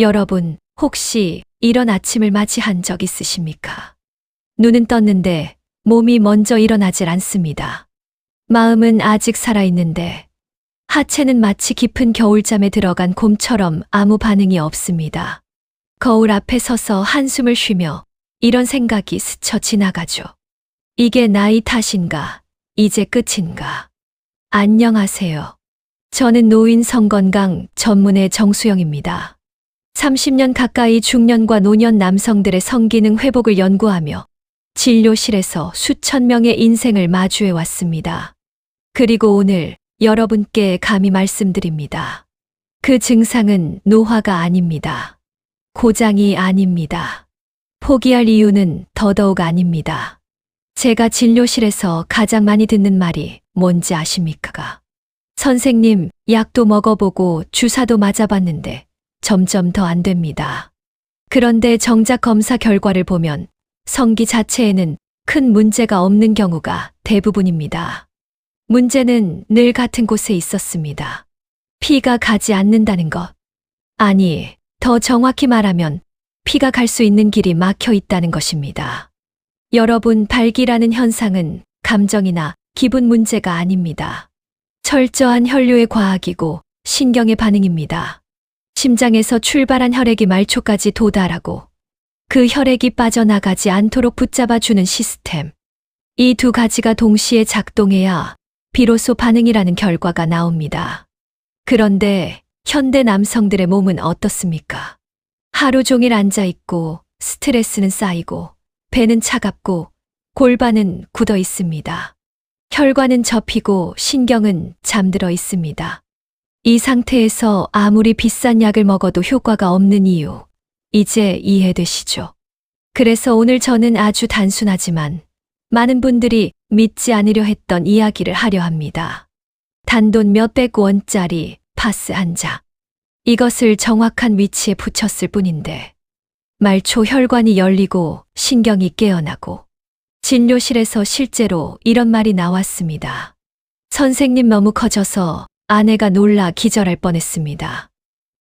여러분, 혹시 이런 아침을 맞이한 적 있으십니까? 눈은 떴는데 몸이 먼저 일어나질 않습니다. 마음은 아직 살아있는데 하체는 마치 깊은 겨울잠에 들어간 곰처럼 아무 반응이 없습니다. 거울 앞에 서서 한숨을 쉬며 이런 생각이 스쳐 지나가죠. 이게 나이 탓인가? 이제 끝인가? 안녕하세요. 저는 노인 성건강 전문의 정수영입니다. 30년 가까이 중년과 노년 남성들의 성기능 회복을 연구하며 진료실에서 수천 명의 인생을 마주해 왔습니다. 그리고 오늘 여러분께 감히 말씀드립니다. 그 증상은 노화가 아닙니다. 고장이 아닙니다. 포기할 이유는 더더욱 아닙니다. 제가 진료실에서 가장 많이 듣는 말이 뭔지 아십니까? 선생님, 약도 먹어보고 주사도 맞아봤는데 점점 더 안 됩니다. 그런데 정작 검사 결과를 보면 성기 자체에는 큰 문제가 없는 경우가 대부분입니다. 문제는 늘 같은 곳에 있었습니다. 피가 가지 않는다는 것. 아니, 더 정확히 말하면 피가 갈 수 있는 길이 막혀 있다는 것입니다. 여러분, 발기라는 현상은 감정이나 기분 문제가 아닙니다. 철저한 혈류의 과학이고 신경의 반응입니다. 심장에서 출발한 혈액이 말초까지 도달하고 그 혈액이 빠져나가지 않도록 붙잡아주는 시스템. 이 두 가지가 동시에 작동해야 비로소 반응이라는 결과가 나옵니다. 그런데 현대 남성들의 몸은 어떻습니까? 하루 종일 앉아 있고 스트레스는 쌓이고 배는 차갑고 골반은 굳어 있습니다. 혈관은 접히고 신경은 잠들어 있습니다. 이 상태에서 아무리 비싼 약을 먹어도 효과가 없는 이유, 이제 이해되시죠? 그래서 오늘 저는 아주 단순하지만 많은 분들이 믿지 않으려 했던 이야기를 하려 합니다. 단돈 몇백 원짜리 파스 한 자. 이것을 정확한 위치에 붙였을 뿐인데, 말초 혈관이 열리고 신경이 깨어나고, 진료실에서 실제로 이런 말이 나왔습니다. 선생님 너무 커져서 아내가 놀라 기절할 뻔했습니다.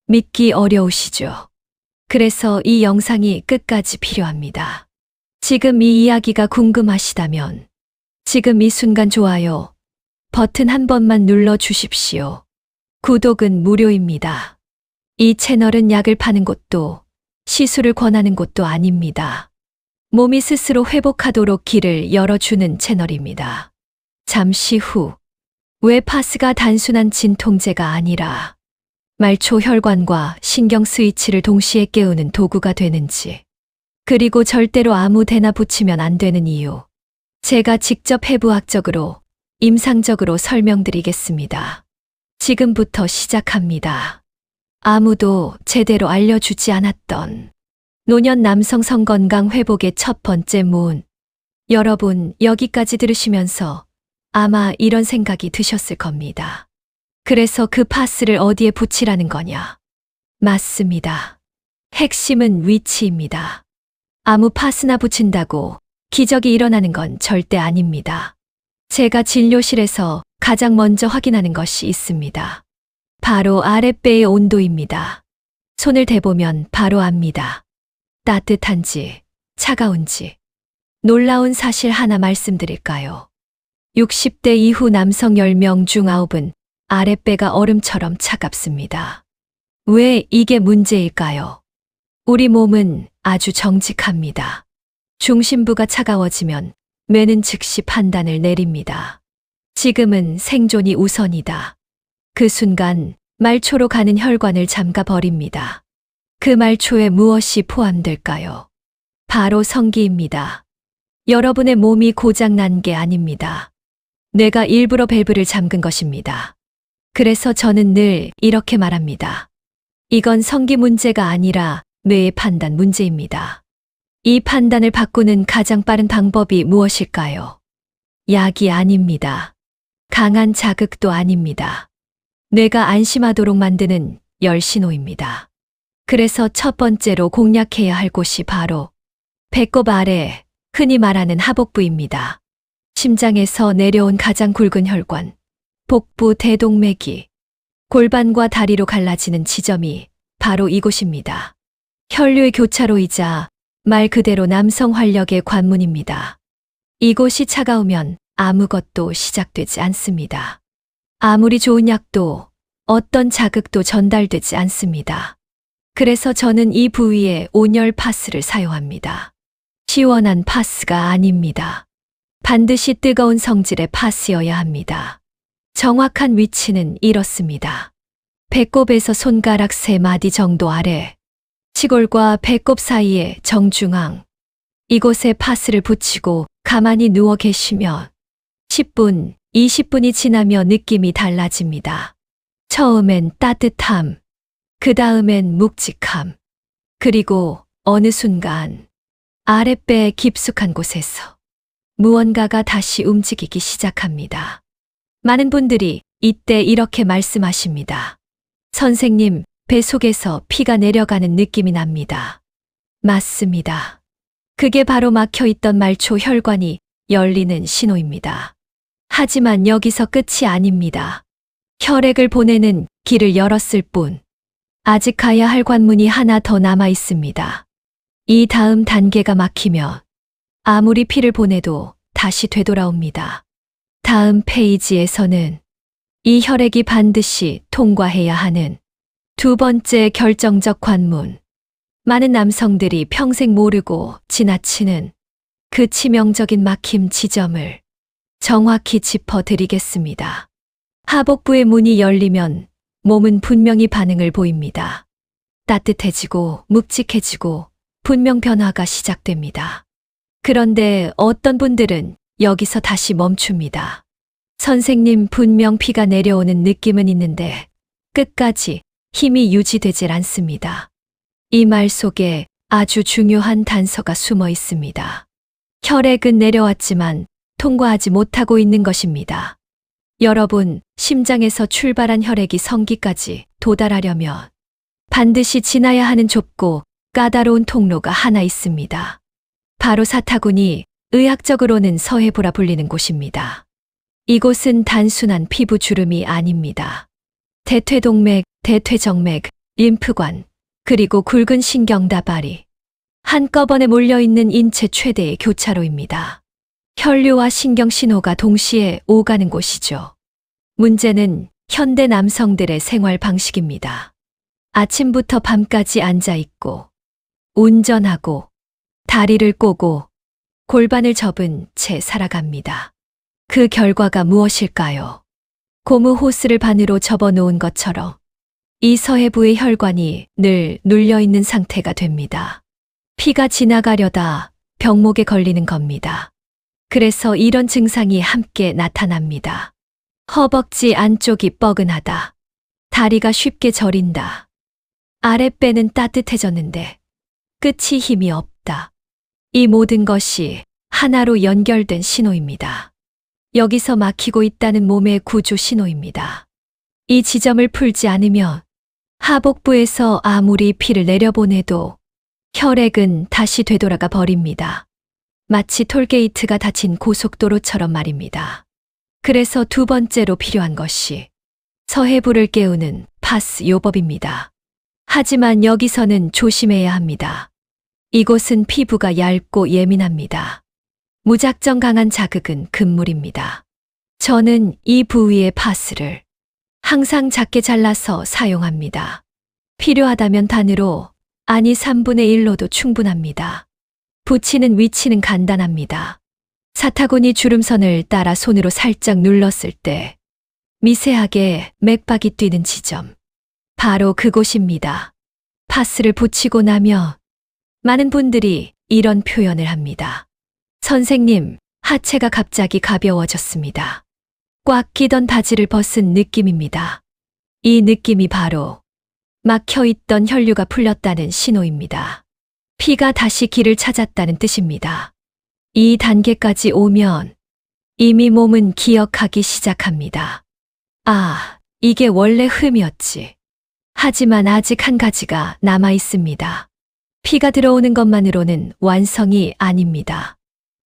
믿기 어려우시죠? 그래서 이 영상이 끝까지 필요합니다. 지금 이 이야기가 궁금하시다면 지금 이 순간 좋아요 버튼 한 번만 눌러 주십시오. 구독은 무료입니다. 이 채널은 약을 파는 곳도 시술을 권하는 곳도 아닙니다. 몸이 스스로 회복하도록 길을 열어주는 채널입니다. 잠시 후, 왜 파스가 단순한 진통제가 아니라 말초 혈관과 신경 스위치를 동시에 깨우는 도구가 되는지, 그리고 절대로 아무 데나 붙이면 안 되는 이유, 제가 직접 해부학적으로, 임상적으로 설명드리겠습니다. 지금부터 시작합니다. 아무도 제대로 알려주지 않았던 노년 남성 성건강 회복의 첫 번째 문. 여러분, 여기까지 들으시면서 아마 이런 생각이 드셨을 겁니다. 그래서 그 파스를 어디에 붙이라는 거냐? 맞습니다. 핵심은 위치입니다. 아무 파스나 붙인다고 기적이 일어나는 건 절대 아닙니다. 제가 진료실에서 가장 먼저 확인하는 것이 있습니다. 바로 아랫배의 온도입니다. 손을 대보면 바로 압니다. 따뜻한지, 차가운지. 놀라운 사실 하나 말씀드릴까요? 60대 이후 남성 10명 중 9은 아랫배가 얼음처럼 차갑습니다. 왜 이게 문제일까요? 우리 몸은 아주 정직합니다. 중심부가 차가워지면 뇌는 즉시 판단을 내립니다. 지금은 생존이 우선이다. 그 순간 말초로 가는 혈관을 잠가 버립니다. 그 말초에 무엇이 포함될까요? 바로 성기입니다. 여러분의 몸이 고장난 게 아닙니다. 뇌가 일부러 밸브를 잠근 것입니다. 그래서 저는 늘 이렇게 말합니다. 이건 성기 문제가 아니라 뇌의 판단 문제입니다. 이 판단을 바꾸는 가장 빠른 방법이 무엇일까요? 약이 아닙니다. 강한 자극도 아닙니다. 뇌가 안심하도록 만드는 열신호입니다. 그래서 첫 번째로 공략해야 할 곳이 바로 배꼽 아래 흔히 말하는 하복부입니다. 심장에서 내려온 가장 굵은 혈관, 복부 대동맥이 골반과 다리로 갈라지는 지점이 바로 이곳입니다. 혈류의 교차로이자 말 그대로 남성 활력의 관문입니다. 이곳이 차가우면 아무것도 시작되지 않습니다. 아무리 좋은 약도 어떤 자극도 전달되지 않습니다. 그래서 저는 이 부위에 온열 파스를 사용합니다. 시원한 파스가 아닙니다. 반드시 뜨거운 성질의 파스여야 합니다. 정확한 위치는 이렇습니다. 배꼽에서 손가락 세 마디 정도 아래, 치골과 배꼽 사이에 정중앙, 이곳에 파스를 붙이고 가만히 누워 계시면 10분, 20분이 지나며 느낌이 달라집니다. 처음엔 따뜻함, 그 다음엔 묵직함, 그리고 어느 순간 아랫배의 깊숙한 곳에서 무언가가 다시 움직이기 시작합니다. 많은 분들이 이때 이렇게 말씀하십니다. 선생님, 배 속에서 피가 내려가는 느낌이 납니다. 맞습니다. 그게 바로 막혀 있던 말초 혈관이 열리는 신호입니다. 하지만 여기서 끝이 아닙니다. 혈액을 보내는 길을 열었을 뿐, 아직 가야 할 관문이 하나 더 남아 있습니다. 이 다음 단계가 막히면 아무리 피를 보내도 다시 되돌아옵니다. 다음 페이지에서는 이 혈액이 반드시 통과해야 하는 두 번째 결정적 관문. 많은 남성들이 평생 모르고 지나치는 그 치명적인 막힘 지점을 정확히 짚어드리겠습니다. 하복부의 문이 열리면 몸은 분명히 반응을 보입니다. 따뜻해지고 묵직해지고 분명 변화가 시작됩니다. 그런데 어떤 분들은 여기서 다시 멈춥니다. 선생님 분명 피가 내려오는 느낌은 있는데 끝까지 힘이 유지되질 않습니다. 이 말 속에 아주 중요한 단서가 숨어 있습니다. 혈액은 내려왔지만 통과하지 못하고 있는 것입니다. 여러분, 심장에서 출발한 혈액이 성기까지 도달하려면 반드시 지나야 하는 좁고 까다로운 통로가 하나 있습니다. 바로 사타구니, 의학적으로는 서해부라 불리는 곳입니다. 이곳은 단순한 피부 주름이 아닙니다. 대퇴동맥, 대퇴정맥, 림프관, 그리고 굵은 신경다발이 한꺼번에 몰려있는 인체 최대의 교차로입니다. 혈류와 신경 신호가 동시에 오가는 곳이죠. 문제는 현대 남성들의 생활 방식입니다. 아침부터 밤까지 앉아 있고, 운전하고, 다리를 꼬고, 골반을 접은 채 살아갑니다. 그 결과가 무엇일까요? 고무 호스를 반으로 접어 놓은 것처럼 이 서해부의 혈관이 늘 눌려 있는 상태가 됩니다. 피가 지나가려다 병목에 걸리는 겁니다. 그래서 이런 증상이 함께 나타납니다. 허벅지 안쪽이 뻐근하다. 다리가 쉽게 저린다. 아랫배는 따뜻해졌는데 끝이 힘이 없다. 이 모든 것이 하나로 연결된 신호입니다. 여기서 막히고 있다는 몸의 구조 신호입니다. 이 지점을 풀지 않으면 하복부에서 아무리 피를 내려보내도 혈액은 다시 되돌아가 버립니다. 마치 톨게이트가 닫힌 고속도로처럼 말입니다. 그래서 두 번째로 필요한 것이 서해부를 깨우는 파스 요법입니다. 하지만 여기서는 조심해야 합니다. 이곳은 피부가 얇고 예민합니다. 무작정 강한 자극은 금물입니다. 저는 이 부위의 파스를 항상 작게 잘라서 사용합니다. 필요하다면 단으로, 아니 3분의 1로도 충분합니다. 붙이는 위치는 간단합니다. 사타구니 주름선을 따라 손으로 살짝 눌렀을 때 미세하게 맥박이 뛰는 지점. 바로 그곳입니다. 파스를 붙이고 나면 많은 분들이 이런 표현을 합니다. 선생님, 하체가 갑자기 가벼워졌습니다. 꽉 끼던 바지를 벗은 느낌입니다. 이 느낌이 바로 막혀있던 혈류가 풀렸다는 신호입니다. 피가 다시 길을 찾았다는 뜻입니다. 이 단계까지 오면 이미 몸은 기억하기 시작합니다. 아, 이게 원래 흠이었지. 하지만 아직 한 가지가 남아 있습니다. 피가 들어오는 것만으로는 완성이 아닙니다.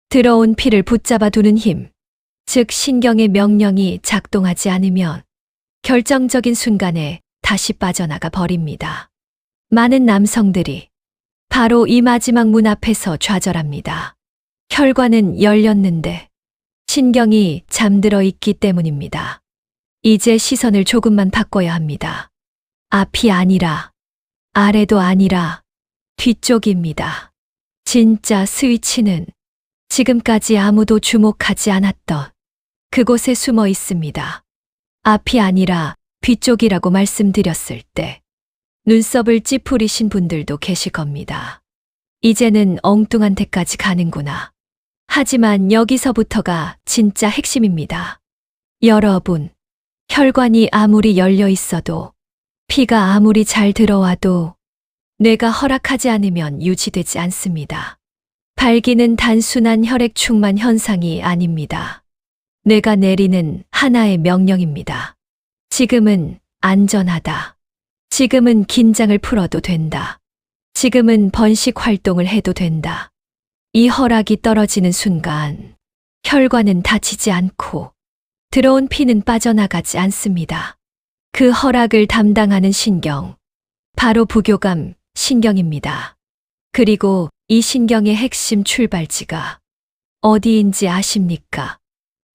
들어온 피를 붙잡아 두는 힘, 즉 신경의 명령이 작동하지 않으면 결정적인 순간에 다시 빠져나가 버립니다. 많은 남성들이 바로 이 마지막 문 앞에서 좌절합니다. 혈관은 열렸는데 신경이 잠들어 있기 때문입니다. 이제 시선을 조금만 바꿔야 합니다. 앞이 아니라 아래도 아니라 뒤쪽입니다. 진짜 스위치는 지금까지 아무도 주목하지 않았던 그곳에 숨어 있습니다. 앞이 아니라 뒤쪽이라고 말씀드렸을 때 눈썹을 찌푸리신 분들도 계실 겁니다. 이제는 엉뚱한 데까지 가는구나. 하지만 여기서부터가 진짜 핵심입니다. 여러분, 혈관이 아무리 열려 있어도 피가 아무리 잘 들어와도 뇌가 허락하지 않으면 유지되지 않습니다. 발기는 단순한 혈액 충만 현상이 아닙니다. 뇌가 내리는 하나의 명령입니다. 지금은 안전하다. 지금은 긴장을 풀어도 된다. 지금은 번식 활동을 해도 된다. 이 허락이 떨어지는 순간 혈관은 닫히지 않고 들어온 피는 빠져나가지 않습니다. 그 허락을 담당하는 신경, 바로 부교감 신경입니다. 그리고 이 신경의 핵심 출발지가 어디인지 아십니까?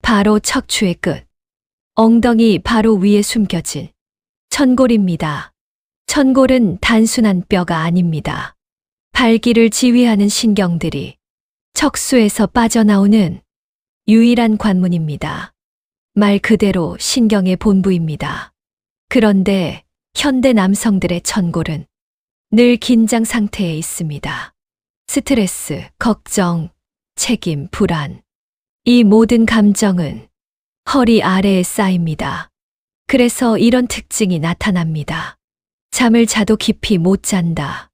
바로 척추의 끝, 엉덩이 바로 위에 숨겨진 천골입니다. 천골은 단순한 뼈가 아닙니다. 발기를 지휘하는 신경들이 척수에서 빠져나오는 유일한 관문입니다. 말 그대로 신경의 본부입니다. 그런데 현대 남성들의 천골은 늘 긴장 상태에 있습니다. 스트레스, 걱정, 책임, 불안. 이 모든 감정은 허리 아래에 쌓입니다. 그래서 이런 특징이 나타납니다. 잠을 자도 깊이 못 잔다.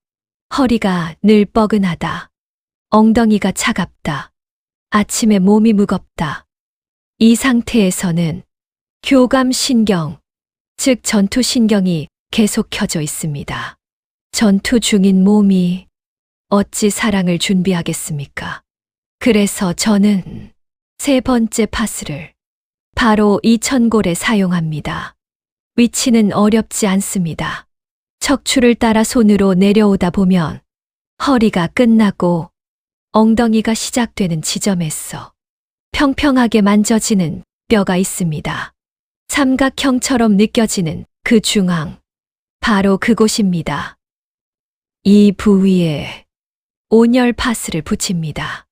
허리가 늘 뻐근하다. 엉덩이가 차갑다. 아침에 몸이 무겁다. 이 상태에서는 교감 신경, 즉 전투 신경이 계속 켜져 있습니다. 전투 중인 몸이 어찌 사랑을 준비하겠습니까? 그래서 저는 세 번째 파스를 바로 이 천골에 사용합니다. 위치는 어렵지 않습니다. 척추를 따라 손으로 내려오다 보면 허리가 끝나고 엉덩이가 시작되는 지점에서 평평하게 만져지는 뼈가 있습니다. 삼각형처럼 느껴지는 그 중앙. 바로 그곳입니다. 이 부위에 온열 파스를 붙입니다.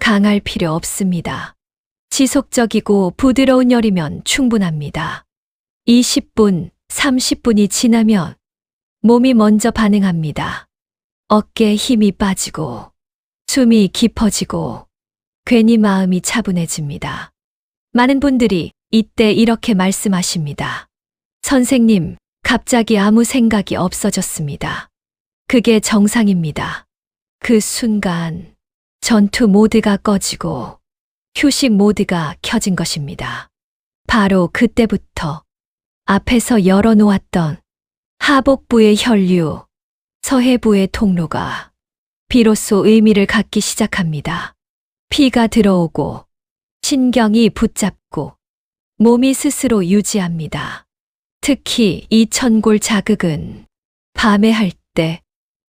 강할 필요 없습니다. 지속적이고 부드러운 열이면 충분합니다. 20분, 30분이 지나면 몸이 먼저 반응합니다. 어깨에 힘이 빠지고, 숨이 깊어지고, 괜히 마음이 차분해집니다. 많은 분들이 이때 이렇게 말씀하십니다. 선생님, 갑자기 아무 생각이 없어졌습니다. 그게 정상입니다. 그 순간 전투 모드가 꺼지고 휴식 모드가 켜진 것입니다. 바로 그때부터 앞에서 열어놓았던 하복부의 혈류, 서해부의 통로가 비로소 의미를 갖기 시작합니다. 피가 들어오고 신경이 붙잡고 몸이 스스로 유지합니다. 특히 이 천골 자극은 밤에 할 때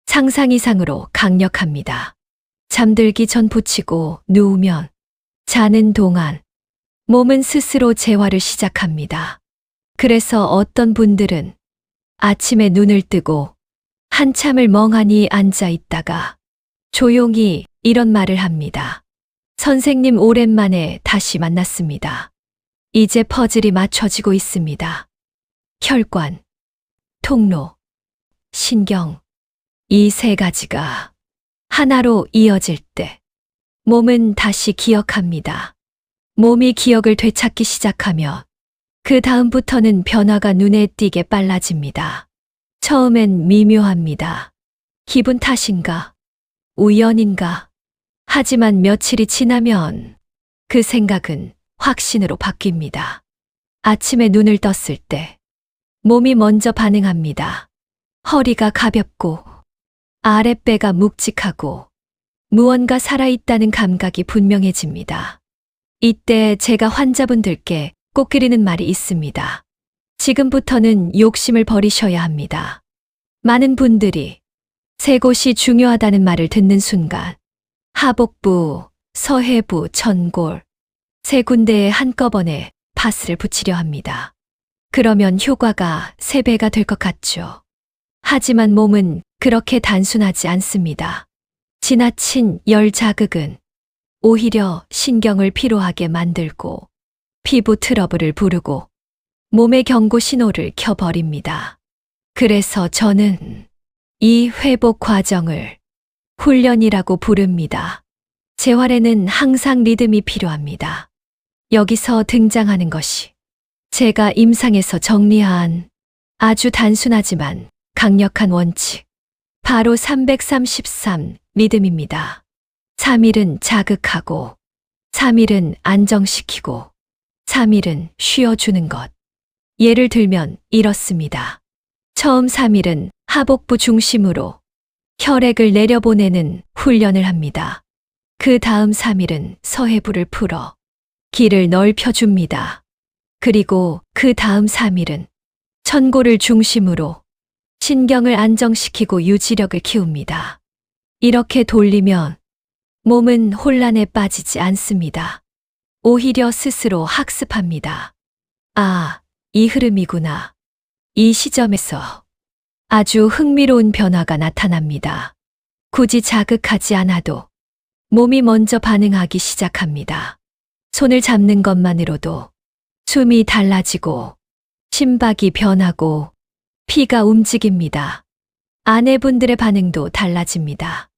상상 이상으로 강력합니다. 잠들기 전 붙이고 누우면 자는 동안 몸은 스스로 재활을 시작합니다. 그래서 어떤 분들은 아침에 눈을 뜨고 한참을 멍하니 앉아 있다가 조용히 이런 말을 합니다. 선생님 오랜만에 다시 만났습니다. 이제 퍼즐이 맞춰지고 있습니다. 혈관, 통로, 신경, 이 세 가지가 하나로 이어질 때 몸은 다시 기억합니다. 몸이 기억을 되찾기 시작하면 그 다음부터는 변화가 눈에 띄게 빨라집니다. 처음엔 미묘합니다. 기분 탓인가? 우연인가? 하지만 며칠이 지나면 그 생각은 확신으로 바뀝니다. 아침에 눈을 떴을 때 몸이 먼저 반응합니다. 허리가 가볍고 아랫배가 묵직하고 무언가 살아있다는 감각이 분명해집니다. 이때 제가 환자분들께 꼭 드리는 말이 있습니다. 지금부터는 욕심을 버리셔야 합니다. 많은 분들이 세 곳이 중요하다는 말을 듣는 순간 하복부, 서해부, 천골 세 군데에 한꺼번에 파스를 붙이려 합니다. 그러면 효과가 세 배가 될 것 같죠. 하지만 몸은 그렇게 단순하지 않습니다. 지나친 열 자극은 오히려 신경을 피로하게 만들고 피부 트러블을 부르고 몸의 경고 신호를 켜버립니다. 그래서 저는 이 회복 과정을 훈련이라고 부릅니다. 재활에는 항상 리듬이 필요합니다. 여기서 등장하는 것이 제가 임상에서 정리한 아주 단순하지만 강력한 원칙, 바로 333 리듬입니다. 3일은 자극하고, 3일은 안정시키고, 3일은 쉬어주는 것. 예를 들면 이렇습니다. 처음 3일은 하복부 중심으로 혈액을 내려보내는 훈련을 합니다. 그 다음 3일은 서해부를 풀어 길을 넓혀줍니다. 그리고 그 다음 3일은 천골을 중심으로 신경을 안정시키고 유지력을 키웁니다. 이렇게 돌리면 몸은 혼란에 빠지지 않습니다. 오히려 스스로 학습합니다. 아, 이 흐름이구나. 이 시점에서 아주 흥미로운 변화가 나타납니다. 굳이 자극하지 않아도 몸이 먼저 반응하기 시작합니다. 손을 잡는 것만으로도 숨이 달라지고 심박이 변하고 피가 움직입니다. 아내분들의 반응도 달라집니다.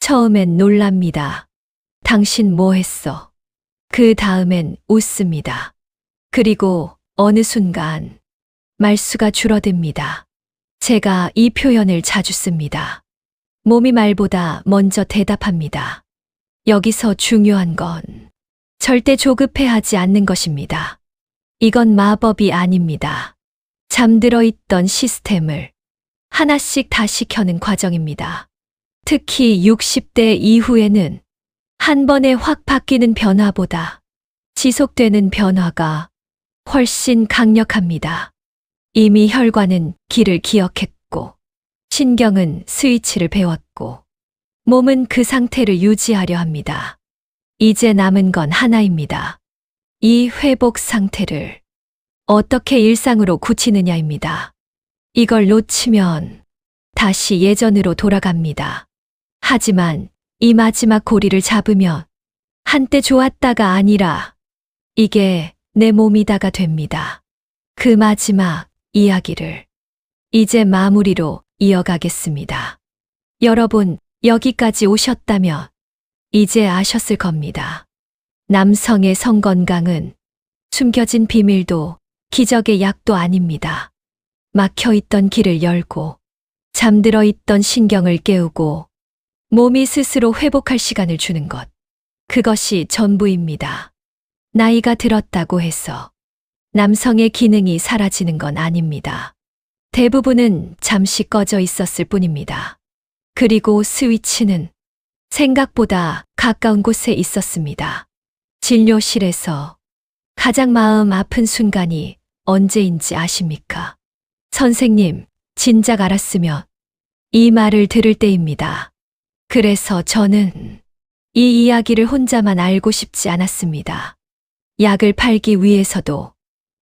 처음엔 놀랍니다. 당신 뭐 했어? 그 다음엔 웃습니다. 그리고 어느 순간 말수가 줄어듭니다. 제가 이 표현을 자주 씁니다. 몸이 말보다 먼저 대답합니다. 여기서 중요한 건 절대 조급해 하지 않는 것입니다. 이건 마법이 아닙니다. 잠들어 있던 시스템을 하나씩 다시 켜는 과정입니다. 특히 60대 이후에는 한 번에 확 바뀌는 변화보다 지속되는 변화가 훨씬 강력합니다. 이미 혈관은 길을 기억했고, 신경은 스위치를 배웠고, 몸은 그 상태를 유지하려 합니다. 이제 남은 건 하나입니다. 이 회복 상태를 어떻게 일상으로 굳히느냐입니다. 이걸 놓치면 다시 예전으로 돌아갑니다. 하지만 이 마지막 고리를 잡으면 한때 좋았다가 아니라 이게 내 몸이다가 됩니다. 그 마지막 이야기를 이제 마무리로 이어가겠습니다. 여러분, 여기까지 오셨다면 이제 아셨을 겁니다. 남성의 성건강은 숨겨진 비밀도 기적의 약도 아닙니다. 막혀 있던 길을 열고 잠들어 있던 신경을 깨우고 몸이 스스로 회복할 시간을 주는 것. 그것이 전부입니다. 나이가 들었다고 해서 남성의 기능이 사라지는 건 아닙니다. 대부분은 잠시 꺼져 있었을 뿐입니다. 그리고 스위치는 생각보다 가까운 곳에 있었습니다. 진료실에서 가장 마음 아픈 순간이 언제인지 아십니까? 선생님, 진작 알았으면 이 말을 들을 때입니다. 그래서 저는 이 이야기를 혼자만 알고 싶지 않았습니다. 약을 팔기 위해서도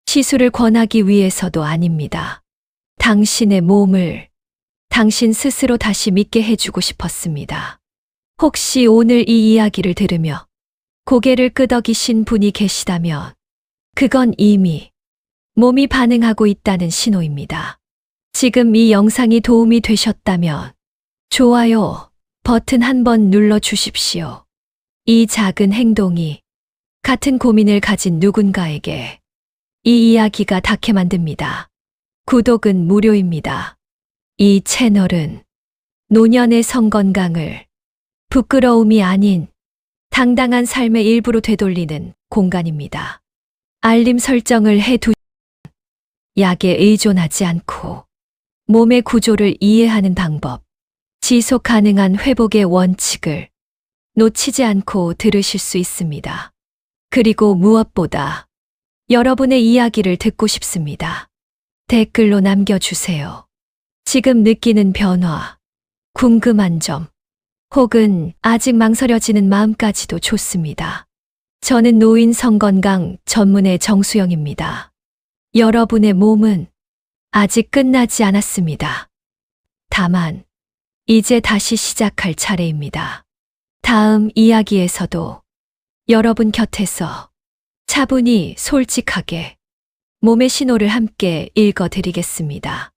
시술을 권하기 위해서도 아닙니다. 당신의 몸을 당신 스스로 다시 믿게 해주고 싶었습니다. 혹시 오늘 이 이야기를 들으며 고개를 끄덕이신 분이 계시다면 그건 이미 몸이 반응하고 있다는 신호입니다. 지금 이 영상이 도움이 되셨다면 좋아요 버튼 한 번 눌러 주십시오. 이 작은 행동이 같은 고민을 가진 누군가에게 이 이야기가 닿게 만듭니다. 구독은 무료입니다. 이 채널은 노년의 성건강을 부끄러움이 아닌 당당한 삶의 일부로 되돌리는 공간입니다. 알림 설정을 해두 약에 의존하지 않고 몸의 구조를 이해하는 방법, 지속 가능한 회복의 원칙을 놓치지 않고 들으실 수 있습니다. 그리고 무엇보다 여러분의 이야기를 듣고 싶습니다. 댓글로 남겨주세요. 지금 느끼는 변화, 궁금한 점, 혹은 아직 망설여지는 마음까지도 좋습니다. 저는 노인 성건강 전문의 정수영입니다. 여러분의 몸은 아직 끝나지 않았습니다. 다만, 이제 다시 시작할 차례입니다. 다음 이야기에서도 여러분 곁에서 차분히 솔직하게 몸의 신호를 함께 읽어 드리겠습니다.